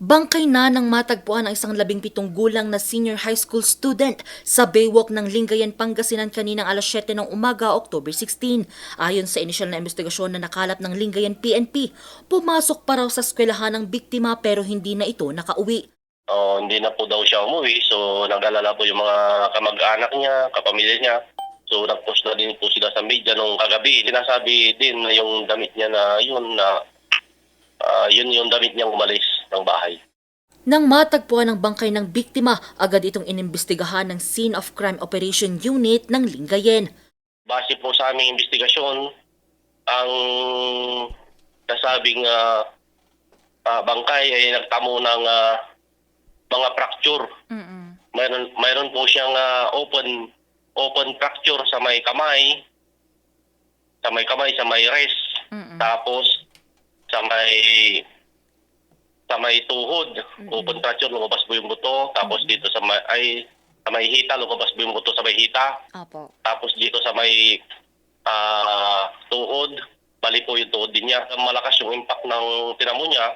Bangkay na ng matagpuan ang isang labing pitong gulang na senior high school student sa Baywalk ng Lingayen, Pangasinan kaninang alas 7 ng umaga, October 16. Ayon sa inisyal na investigasyon na nakalap ng Lingayen PNP, pumasok pa raw sa eskwelahan ng biktima pero hindi na ito nakauwi. Oh, hindi na po daw siya umuwi. So, nag-alala po yung mga kamag-anak niya, kapamilya niya. So, nag-post na din po sila sa media nung kagabi. Sinasabi din na yung damit niya na yun na ah, yun yung damit niyang umalis bahay. Nang matagpuan ang bangkay ng biktima, agad itong inimbestigahan ng Scene of Crime Operation Unit ng Lingayen. Base po sa aming investigasyon, ang nasabing ah, ah, bangkay ay nagtamo ng ah, mga fracture. Mayroon mayroon po siyang ah, open open fracture sa may kamay, sa may kamay, sa may wrist, tapos sa may sa may tuhod, fracture, lumabas po yung buto, tapos dito sa may ay sa may hita, lumabas po yung buto sa may hita, Apo. tapos dito sa may ah, tuhod, bali po yung tuhod din niya. Malakas yung impact ng tinamo niya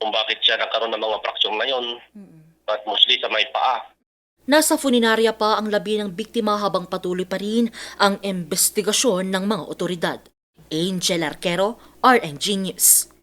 kung bakit siya nagkaroon ng mga fracture na yon. At mostly sa may paa. Nasa funinaria pa ang labi ng biktima habang patuloy pa rin ang investigasyon ng mga otoridad. Angel Arquero, RNG News.